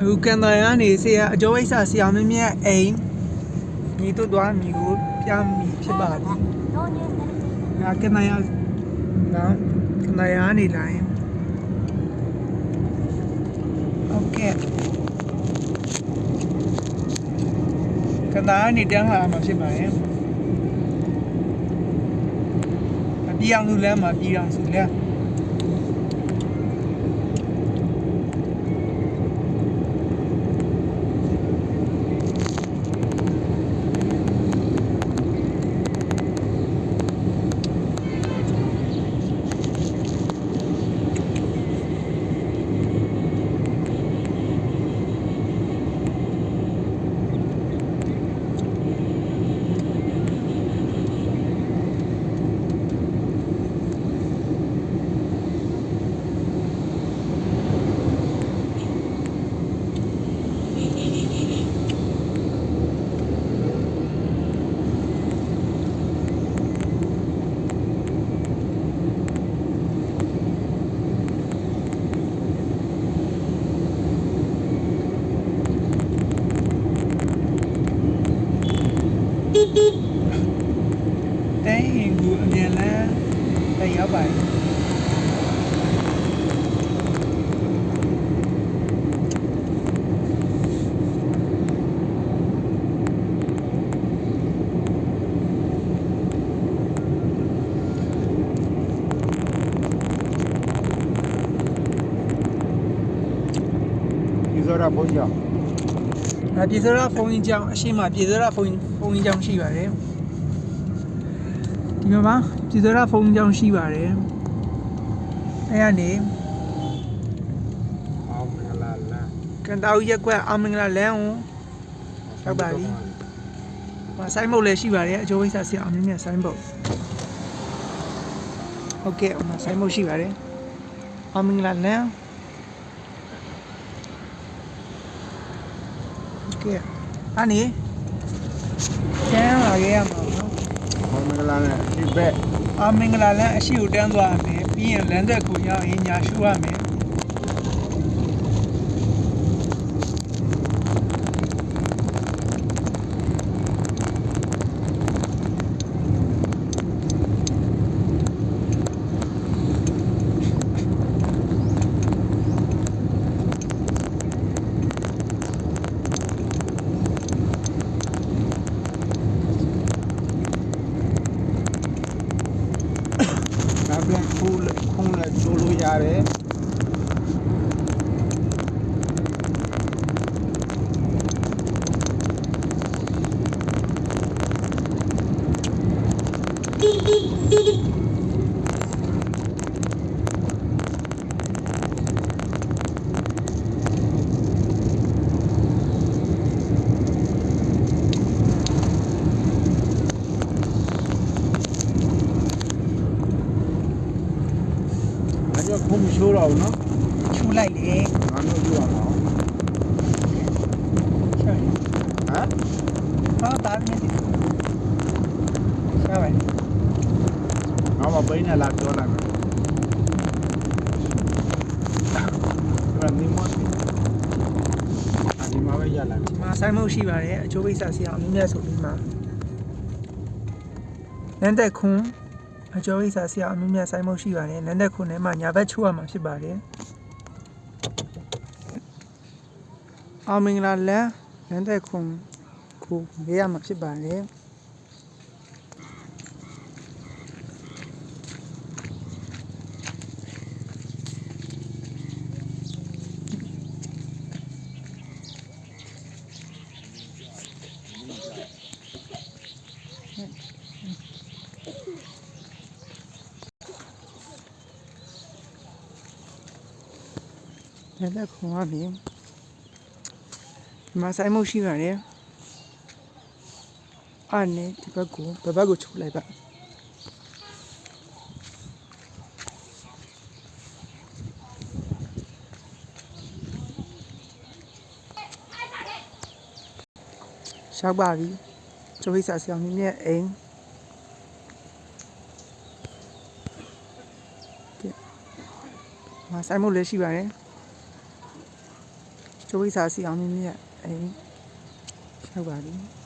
အခုကန်တာရကနေဆရာအကျော်ဝိဆာဆရာမင်းမြတ်အိမ်မိတို့သွားမိကိုပြမိဖြစ်ပါသည်။ငါကန်တာရငါကန်တာရနေလိုက်။ Okay ကန်တာရနေတန်းဟာမှာဖြစ်ပါရဲ့။ပြည်အောင်လူလမ်းမှာပြည်အောင်စုလမ်း။ တိုင်းရင်ကူအမြန်လန်းတက်ရောက်ပါရဲ့ ဒီဆိုတော့ဘုန်းကြီးအပြည်စောရဖုန်းကြီးကြောင်းအရှိမပြည်စောရဖုန်းဖုန်းကြီးကြောင်းရှိပါတယ်ဒီမှာပါပြည်စောရဖုန်းကြီးကြောင်းရှိပါတယ်အဲ့ကနေအောင်မင်္ဂလာလမ်းကန်တာဦးရက်ကွက်အောင်မင်္ဂလာလမ်းကိုဟုတ်ပါပြီဟိုဆိုင်းဘုတ်လည်းရှိပါတယ်အကျိုးဝိဆာဆရာအမြင့်မြတ်ဆိုင်းဘုတ်ဟုတ်ကဲ့ဟိုမှာဆိုင်းဘုတ်ရှိပါတယ်အောင်မင်္ဂလာလမ်းဟုတ် ကဲ့အနေကျန်းလာခဲ့ရမှာနော်အောင်မင်္ဂလာနဲ့ဒီဘက်အာမင်္ဂလာလမ်းအရှိကိုတန်းသွားရမယ်ပြီးရင်လမ်းသက်ကိုရောက်ရင်ညာရှုရမယ် ဒါပြန်ခူးလက်ခုံးလက်ကျိုး လို့ရတယ်ဒါကြောင့်ခုံးမရှိုးတော့ဘူးနော်ချူလိုက်လေငါတို့ပြောရအောင်ရှာရဟမ်ဟာတာမြင်တယ်ရှာပါငါမပိန်းနဲ့လာပြောလိုက်မယ်ဒါနေမအဒီမှာပဲရလာပြီဒီမှာဆိုင်းမုတ်ရှိပါတယ်အကျိုးပိတ်စာဆရာအမြင့်မြတ်ဆိုပြီးမှနန်းသက်ခွန် အကျိုးပိတ်စာဆရာအမြင့်မြတ်ဆိုင်းမုတ်ရှိပါတယ်နန်းသက်ခွန်ထဲမှာညာဘက်ချိုးရမှာဖြစ်ပါတယ်အောင်မင်္ဂလာလမ်းနန်းသက်ခွန်ကိုလေးရမှာဖြစ်ပါတယ် နန်းသက်ခွန်ကနေဒီမှာဆိုင်းမုတ်ရှိပါတယ်အဲ့နဲ့ဒီဘက်ကိုဘက်ဘက်ကိုချိုးလိုက်ပါရှောက်ပါပြီကျိုးပိတ်စာဆရာမင်းရဲ့အိမ်ကဲဒီမှာဆိုင်းမုတ်လည်းရှိပါတယ် ကျိုးဝိစာစီအောင်မြင့်မြတ်အိမ်ရောက်ပါပြီ